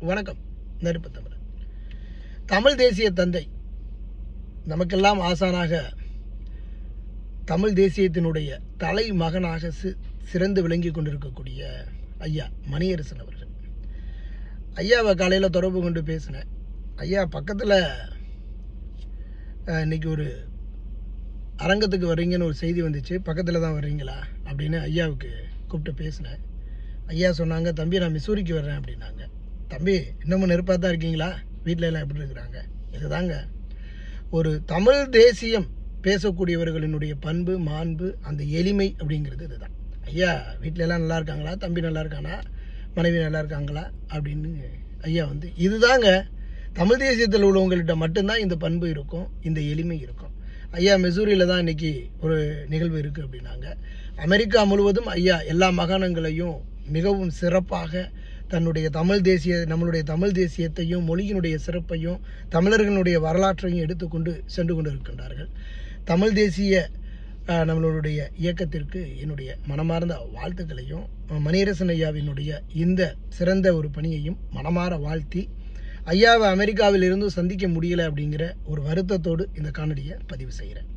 வணக்கம். நெருப்பு தமிழன் தமிழ் தேசிய தந்தை. நமக்கெல்லாம் ஆசானாக தமிழ் தேசியத்தினுடைய தலை மகனாக சி சிறந்து விளங்கி கொண்டிருக்கக்கூடிய ஐயா மணியரசன் அவர்கள். ஐயாவை காலையில் தொடர்பு கொண்டு பேசினேன். ஐயா பக்கத்தில் இன்னைக்கு ஒரு அரங்கத்துக்கு வர்றீங்கன்னு ஒரு செய்தி வந்துச்சு. பக்கத்தில் தான் வர்றீங்களா? அப்படின்னு ஐயாவுக்கு கூப்பிட்டு பேசினேன். ஐயா சொன்னாங்க தம்பி நான் மிசூரிக்கு வர்றேன் அப்படின்னாங்க. தம்பி இன்னமும் நெருப்பாக தான் இருக்கீங்களா? வீட்டில எல்லாம் எப்படி இருக்கிறாங்க? இதுதாங்க. ஒரு தமிழ் தேசியம் பேசக்கூடியவர்களினுடைய பண்பு மாண்பு அந்த எளிமை அப்படிங்கிறது இதுதான். ஐயா வீட்டில எல்லாம் நல்லா இருக்காங்களா? தம்பி நல்லா இருக்கானா? மனைவி நல்லா இருக்காங்களா? அப்படின்னு ஐயா வந்து இதுதாங்க. தமிழ் தேசியத்தில் உள்ளவங்கள்கிட்ட மட்டும்தான் இந்த பண்பு இருக்கும் இந்த எளிமை இருக்கும். ஐயா மெசூரியில் தான் இன்னைக்கு ஒரு நிகழ்வு இருக்குது அப்படின்னாங்க. அமெரிக்கா முழுவதும் ஐயா எல்லா மாகாணங்களையும் மிகவும் சிறப்பாக தன்னுடைய தமிழ் தேசிய நம்மளுடைய தமிழ் தேசியத்தையும் மொழியினுடைய சிறப்பையும் தமிழர்களுடைய வரலாற்றையும் எடுத்துக்கொண்டு சென்று கொண்டு இருக்கின்றார்கள் தமிழ் தேசிய நம்மளுடைய இயக்கத்திற்கு என்னுடைய மனமார்ந்த வாழ்த்துக்களையும் மணியரசன் ஐயாவினுடைய இந்த சிறந்த ஒரு பணியையும் மனமாற வாழ்த்தி ஐயாவை அமெரிக்காவில் இருந்தும் சந்திக்க முடியலை அப்படிங்கிற ஒரு வருத்தத்தோடு இந்த காணொலியை பதிவு செய்கிறேன்.